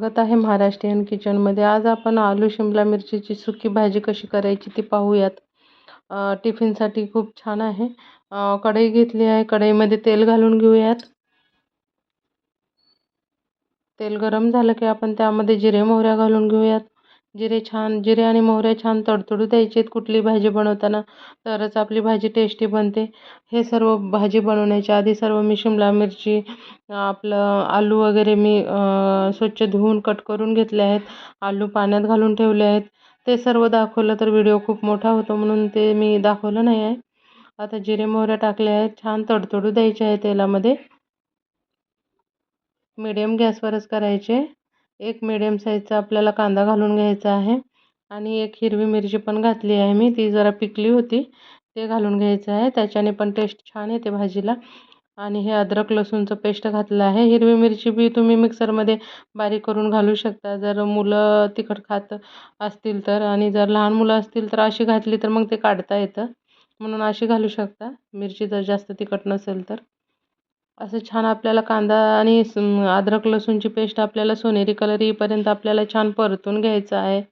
स्वागत आहे महाराष्ट्रीयन किचनमध्ये. आज आपण आलू शिमला मिरचीची सुकी भाजी कशी करायची ती पाहूयात. टिफिनसाठी खूप छान आहे. कढई घेतली आहे. कढईमध्ये तेल घालून घेऊयात. तेल गरम झालं की आपण त्यामध्ये जिरे मोहऱ्या घालून घेऊयात. जिरे छान जिरे आणि मोहऱ्या छान तडतडू द्यायचे कुठली भाजी बनवताना तरच आपली भाजी टेस्टी बनते. हे सर्व भाजी बनवण्याच्या आधी सर्व मी शिमला मिरची आपलं आलू वगैरे मी स्वच्छ धुवून कट करून घेतले आहेत. आलू पाण्यात घालून ठेवले आहेत. ते सर्व दाखवलं तर व्हिडिओ खूप मोठा होतो म्हणून ते मी दाखवलं नाही आहे. आता जिरे मोहऱ्या टाकले आहेत. छान तडतडू द्यायचे आहे तेलामध्ये. मिडियम गॅसवरच करायचे. एक मिडियम साईजचा आपल्याला कांदा घालून घ्यायचा आहे. आणि एक हिरवी मिरची पण घातली आहे मी. ती जरा पिकली होती. ते घालून घ्यायचं आहे. त्याच्याने पण टेस्ट छान येते भाजीला. आणि हे अद्रक लसूणचं पेस्ट घातलं आहे. हिरवी मिरची बी तुम्ही मिक्सरमध्ये बारीक करून घालू शकता. जर मुलं तिखट खात असतील तर आणि जर लहान मुलं असतील तर अशी घातली तर मग ते काढता येतं. म्हणून अशी घालू शकता. मिरची जर जास्त तिखट नसेल तर. असं छान आपल्याला कांदा आणि अद्रक लसूणची पेस्ट आपल्याला सोनेरी कलर येईपर्यंत आपल्याला छान परतून घ्यायचं आहे.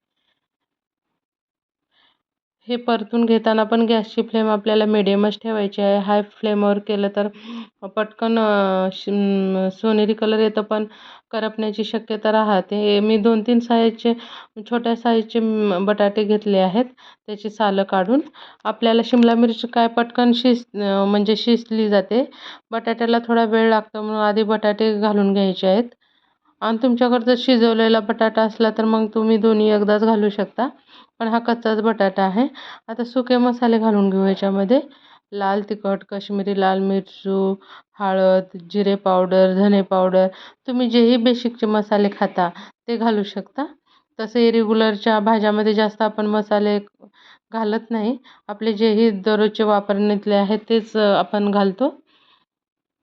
हे परतून घेताना पण गॅसची फ्लेम आपल्याला मिडियमच ठेवायची आहे. हाय फ्लेमवर केलं तर पटकन सोनेरी कलर येतं पण करपण्याची शक्यता राहते. मी दोन तीन साईजचे छोट्या साईजचे बटाटे घेतले आहेत. त्याची सालं काढून आपल्याला शिमला मिरची काय पटकन शिज म्हणजे शिजली जाते. बटाट्याला थोडा वेळ लागतो म्हणून आधी बटाटे घालून घ्यायचे आहेत. आणि तुमच्याकडं जर शिजवलेला बटाटा असला तर मग तुम्ही दोन्ही एकदाच घालू शकता. पण हा कच्चाच बटाटा आहे. आता सुके मसाले घालून घेऊ याच्यामध्ये. लाल तिखट कश्मीरी लाल मिरचू हळद जिरे पावडर धने पावडर. तुम्ही जेही बेसिकचे मसाले खाता ते घालू शकता. तसे रेग्युलरच्या भाज्यामध्ये जास्त आपण मसाले घालत नाही. आपले जेही दररोजचे वापरण्यातले आहेत तेच आपण घालतो.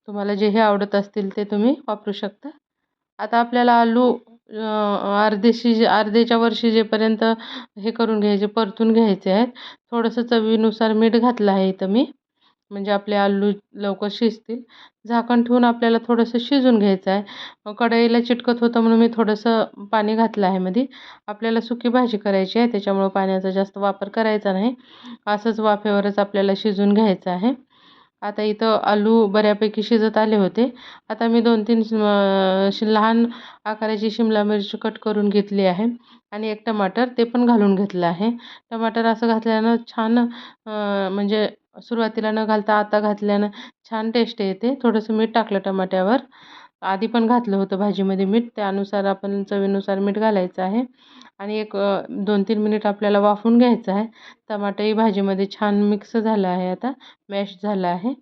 तुम्हाला जेही आवडत असतील ते तुम्ही वापरू शकता. आता आपल्याला आलू अर्धे शिज अर्धेच्या वर शिजेपर्यंत हे करून घ्यायचे परतून घ्यायचे आहेत थोडंसं चवीनुसार मीठ घातलं आहे इथं मी. म्हणजे आपले आलू लवकर शिजतील. झाकण ठेवून आपल्याला थोडंसं शिजून घ्यायचं आहे. कढईला चिटकत होतं म्हणून मी थोडंसं पाणी घातलं आहे मध्ये आपल्याला सुकी भाजी करायची आहे त्याच्यामुळं पाण्याचा जास्त वापर करायचा नाही. असंच वाफेवरच आपल्याला शिजून घ्यायचं आहे. आता इथं आलू बऱ्यापैकी शिजत आले होते. आता मी दोन तीन लहान आकाराची शिमला मिरची कट करून घेतली आहे आणि एक टमाटर ते पण घालून घेतलं आहे. टमाटर असं घातल्यानं छान म्हणजे सुरुवातीला न घालता आता घातल्यानं छान टेस्ट येते. थोडंसं मीठ टाकलं टमाट्यावर. आधी पण घातलं होतं भाजीमध्ये मीठ त्यानुसार आपण चवीनुसार मीठ घालायचं आहे. आणि एक दोन तीन मिनिट आपल्याला वाफवून घ्यायचं आहे. टमाटरही भाजीमध्ये छान मिक्स झालं आहे आता मॅश झालं आहे.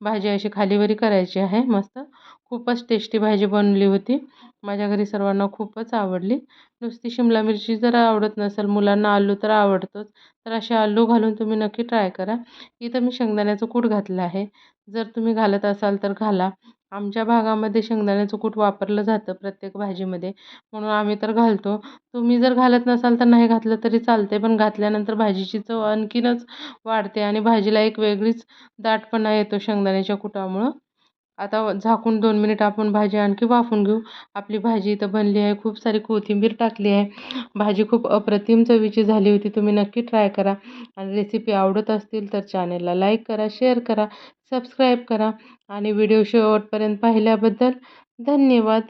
भाजी अशी खालीवरी करायची आहे मस्त. खूपच टेस्टी भाजी बनली होती. माझ्या घरी सर्वांना खूपच आवडली. नुसती शिमला मिरची जर आवडत नसेल मुलांना आलू तर आवडतोच. तर असे आलू घालून तुम्ही नक्की ट्राय करा. इथं मी शेंगदाण्याचं कूट घातलं आहे. जर तुम्ही घालत असाल तर घाला. आमच्या भागामध्ये शेंगदाण्याचं कूट वापरलं जातं प्रत्येक भाजीमध्ये. म्हणून आम्ही तर घालतो. तुम्ही जर घालत नसाल तर नाही घातलं तरी चालते पण घातल्यानंतर भाजीची चव आणखीनच वाढते आणि भाजीला एक वेगळीच दाटपणा येतो शेंगदाण्याच्या कुटामुळं. आता झाकून दोन मिनिट आपण भाजी आणखी वाफून घेऊ. आपली भाजी इथं बनली आहे. खूप सारी कोथिंबीर टाकली आहे. भाजी खूप अप्रतिम चवीची झाली होती. तुम्ही नक्की ट्राय करा. आणि रेसिपी आवडत असतील तर चॅनेलला लाईक करा शेअर करा सबस्क्राईब करा. आणि व्हिडिओ शेवटपर्यंत पाहिल्याबद्दल धन्यवाद.